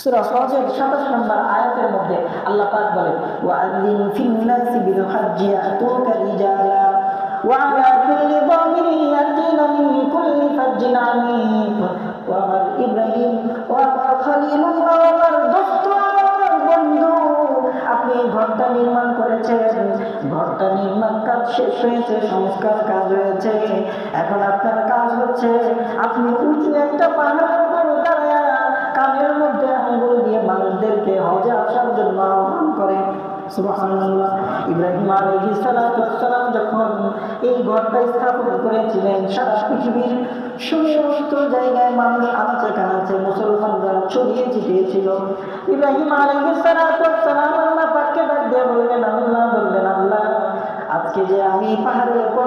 সূরা সজের 27 আয়াতের মধ্যে আল্লাহ বলেন ওয়াআযিন ফিন নাসি ইব্রাহিম বন্ধু। আপনি ঘরটা নির্মাণ করেছেন, ঘরটা নির্মাণ কাজ শেষ হয়েছে, সংস্কার কাজ হয়েছে, এখন আপনার কাজ হচ্ছে, আপনি উঁচু একটা পাহাড় মানুষদেরকে হজে আসার জন্য আহ্বান সুবহানাল্লাহ। ইব্রাহিম যখন এই ঘরটা স্থাপন করেছিলেন, সারা পৃথিবীর সমস্ত জায়গায় মানুষ আনাচে কানাচে মুসলমানরা ছড়িয়ে ছিটিয়েছিল। ইব্রাহিম আল্লাহ পাককে ডাক দিয়ে বললেন, আল্লাহ বললেন, আল্লাহ, আজকে যে আমি পাহাড়ের উপর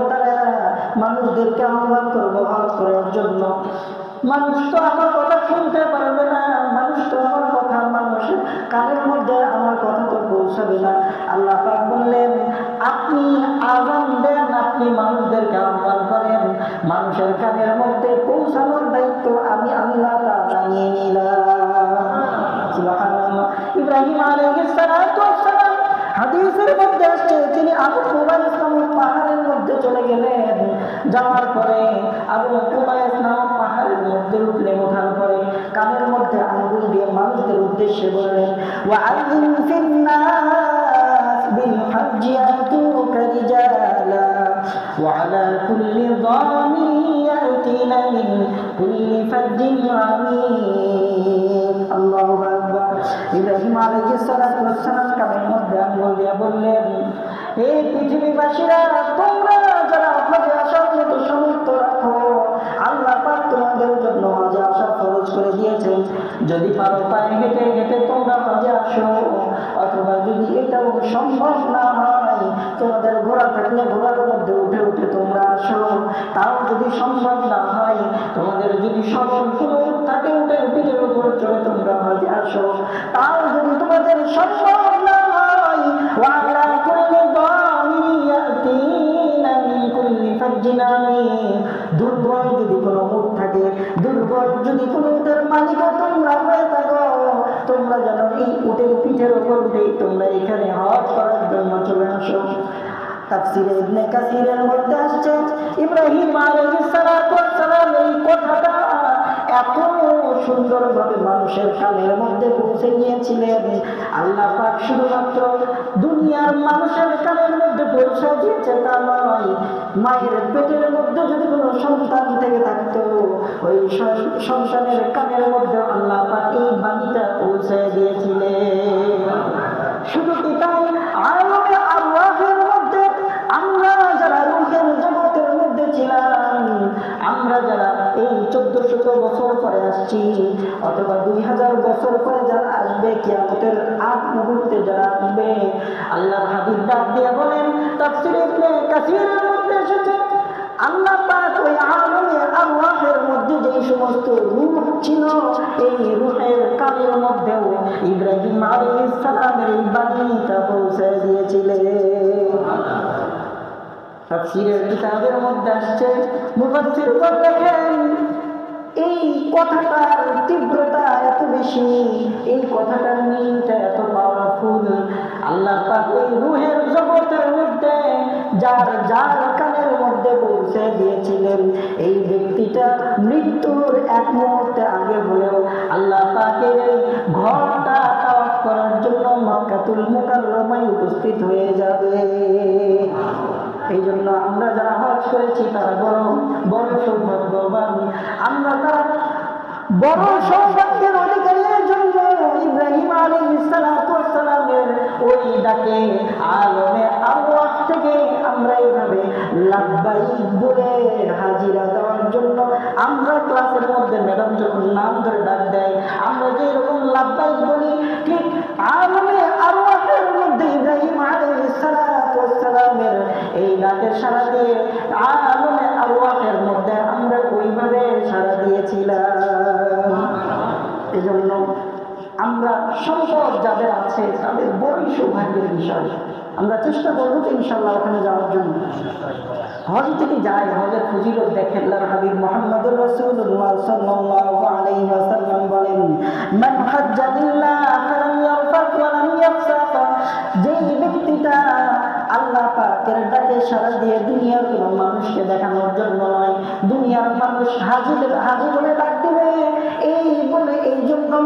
মানুষদেরকে আহ্বান করব, হজ করার জন্য। মানুষ তো আমার কথা শুনতে পারবে না। কানের মধ্যে আমার কথা তো পৌঁছাবে না। আল্লাহ পাক বললেন, আপনি আহ্বান দেন, আপনি মানুষদেরকে আহ্বান করেন। মানুষের কানের মধ্যে পৌঁছানোর দায়িত্ব আমি আল্লাহ তাআলা নিয়ে নিলাম। ইব্রাহিম হাদিসের মধ্যে আসছে, তিনি আবু কুবাইস নামক পাহাড়ের মধ্যে চলে গেলেন। যাওয়ার পরে আবু কুবাইস নামক পাহাড়ের মধ্যে উঠলেন ওঠার পরে কানের মধ্যে আঙ্গুল দিয়ে মানুষদের উদ্দেশ্যে বললেন, ওয়া আযিন ফিন্নাস বিল হজ্জি আতুকা রিজালা, ওয়া আলা কুল্লি যামির ইয়াতিনা মিন কুল্লি ফাজ্জিন আমিন। আল্লাহু আকবার। ইব্রাহিম আলাইহিস সালাতু ওয়াস সালাম মধ্যে আঙ্গুল দিয়ে বললেন এই পৃথিবীবাসীরা, তোমরা যারা হজে আসার মতো সমর্থ রাখো, আল্লাহ তোমাদের জন্য হজে আসা ফরজ করে দিয়েছেন যদি পারো পায়ে হেঁটে হেঁটে তোমরা হজে আসো, অথবা যদি এটাও সম্ভব না হয়, তোমাদের ঘোড়া থাকলে ঘোড়ার মধ্যে উঠে উঠে তোমরা আসো। তাও যদি সম্ভব না হয়, তোমাদের যদি সফল থাকে, উঠে পিঠের উপর চড়ে তোমরা হজে আসো। তাও যদি তোমাদের সম্ভব দুর্বল যদি কোনো উটের তোমরা হয়ে থাকো। তোমরা যেন এই উটের পিঠের উপর উঠেই তোমরা এখানে হজ করার জন্য চলে আসো। তাফসিরে ইবনে কাসিরের মধ্যে আসছে, ইব্রাহিম আলাইহিস সালাম এই কথাটা এত সুন্দরভাবে মানুষের কানের মধ্যে পৌঁছে গিয়েছিলেন। আল্লাহ পাক শুধুমাত্র দুনিয়ার মানুষের কানের মধ্যে পৌঁছে দিয়েছে তা নয়, মায়ের পেটের মধ্যে যদি কোনো সন্তান থেকে থাকতো, ওই সন্তানের কানের মধ্যে আসছি অথবা দুই হাজার বছর পরে যারা আসবে, কিয়ামতের আগ মুহূর্তে যারা আসবে আল্লাহ হাবিব ডাক দিয়ে বলেন, তাফসিরে কাসিরের মধ্যে এসেছে। আল্লাহ পাক ওই আলমে আল্লাহের মধ্যে যেই সমস্ত রূহ ছিল, এই রূহের কালের মধ্যেও ইব্রাহিম আলাইহিস সালামের বাণীটা পৌঁছে দিয়েছিলেন। তাফসীরের কিতাবের মধ্যে আসছে মুফাসসিরগণ দেখেন এই কথাটার তীব্রতা এত বেশি, এই কথাটার মিনটা এত পাওয়ারফুল আল্লাহ ওই রুহের জগতের মধ্যে, যার যার কানের মধ্যে পৌঁছে দিয়েছিলেন, এই ব্যক্তিটা মৃত্যুর এক মুহূর্তে আগে হলেও আল্লাহ পাকের এই ঘরটা করার জন্য মক্কাতুল মুকাররমায় উপস্থিত হয়ে যাবে। এই জন্য আমরা যারা হজ করেছি, তারা বড় বড় সৌভাগ্যবান। আমরা তারা বড় সৌভাগ্যের অধিকারীর জন্য ইব্রাহিম আলী সালামের ওই ডাকে আলমে আল্লাহ থেকে আমরা এইভাবে লাভবাই বলে হাজিরা দেওয়ার জন্য আমরা ক্লাসের মধ্যে ম্যাডাম যখন এই জন্য আমরা সম্পদ যাদের আছে, তাদের বড়ই সৌভাগ্যের বিষয়। আমরা চেষ্টা করব তো ইনশাল্লাহ ওখানে যাওয়ার জন্য। হজ যদি যায়, হজের ফজিলত দেখেন হাবিব ওয়াসাল্লাম বলেন যেই ব্যক্তিটা আল্লাহ পাকের ডাকে সাড়া দিয়ে দুনিয়ার মানুষকে দেখানোর জন্য নয়, দুনিয়ার মানুষ হাজি হাজি বলে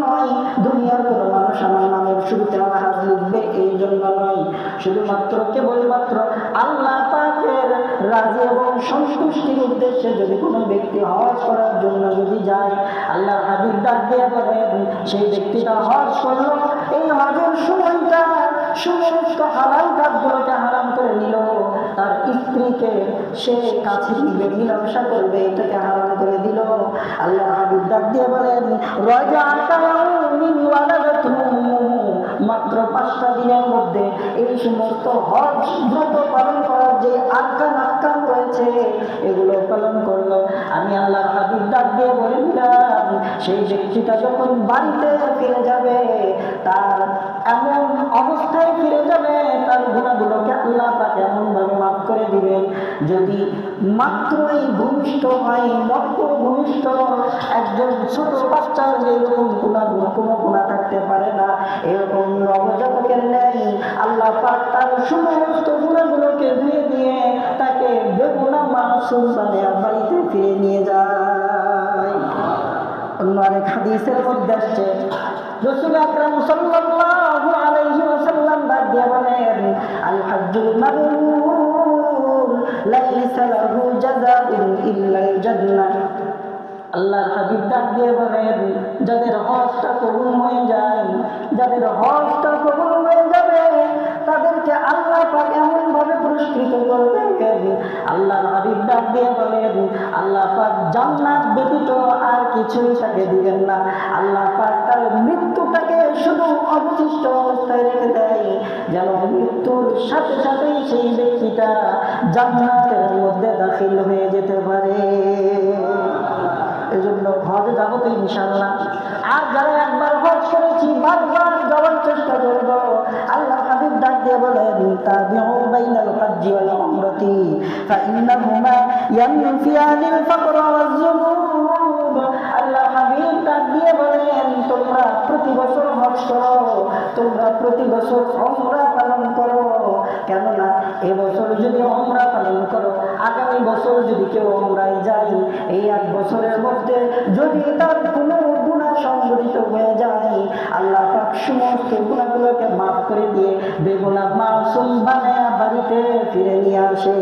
নয়। দুনিয়ার কোনো মানুষ আমার নামের শুরুতে আমার লিখবে এই জন্য নয়। শুধুমাত্র কেবলমাত্র আল্লাহ পাকের রাজি এবং সন্তুষ্টির উদ্দেশ্যে যদি কোনো ব্যক্তি হজ করার জন্য যদি যায় আল্লাহ হাবিব ডাক দিয়ে সেই ব্যক্তিটা হজ করল। এই হজের সময়টা, সমস্ত হালাল কাজগুলোকে হারাম করে নিল। তার স্ত্রীকে সে কাছে নিবে মিলামেশা করবে, এটাকে হারাম করে দিল। আল্লাহ হাবিব ডাক দিয়ে বলেন মাত্র পাঁচটা দিনের মধ্যে এই সমস্ত হজ পালন করার যে আটকান আটকান রয়েছে, এগুলো পালন করল। আমি আল্লাহ হাবিব ডাক দিয়ে বলে দিলাম সেই ব্যক্তিটা যখন বাড়িতে ফিরে যাবে, তার এমন অবস্থায় ফিরে যাবে, তার গুণাগুলোকে আল্লাহ তাকে এমনভাবে মাফ করে দিবেন। যদি মাত্রই ভূমিষ্ঠ হয় মক্ষ ভূমিষ্ঠ, একজন ছোট বাচ্চার যেরকম গুণাগুলো কোনো গুণা থাকতে পারে না, এরকম নবজাতকের নেই আল্লাহ পাক তার সমস্ত গুণাগুলোকে ধুয়ে দিয়ে তাকে বেগুনা মাসুম বাড়িতে ফিরে নিয়ে যায় অন্য হাদিসের মধ্যে আসছে রসুল আকরাম সাল্লাল্লাহু আলাইহি ওয়াসাল্লাম দিয়ে বলেন, আল হাজ্জুল মাবরুর লাইসা লাহু জাযাউন ইল্লাল জান্নাহ। আল্লাহর হাবিব ডাক দিয়ে বলেন, যাদের হজটা কবুল হয়ে যায়, যাদের হজটা পুরস্কৃত করবেন আল্লাহর হাবিব ডাক দিয়ে বলেন আল্লাহ পাক জান্নাত ব্যতীত আর কিছুই তাকে দিবেন না। আল্লাহ পাক তার মৃত্যুটাকে শুধু অবশিষ্ট অবস্থায় রেখে দেয়, যেন মৃত্যুর সাথে সাথেই সেই ব্যক্তিটা জান্নাতের মধ্যে দাখিল হয়ে যেতে পারে। এই জন্য হজে যাব ইনশাল্লাহ আর যারা একবার হজ করেছি বারবার যাওয়ার চেষ্টা করব। আল্লাহ হাবিব ডাক দিয়ে বলেন বাইনাল হাজ্জি ওয়াল ইয়ানফিয়ানিল ফাকর আল্লাহ হাবিব ডাক দিয়ে বলেন, তোমরা প্রতি বছর হজ করো, তোমরা প্রতি বছর উমরা পালন করো। কেননা এবছর যদি উমরা পালন করো, আগামী বছর যদি কেউ উমরায় যায়, এই এক বছরের মধ্যে যদি তার সংগঠিত হয়ে যায়। আল্লাহ পাক সমস্ত গুণাগুলোকে মাফ করে দিয়ে বেগুনা মাসুম বানায় বাড়িতে ফিরে নিয়ে আসে।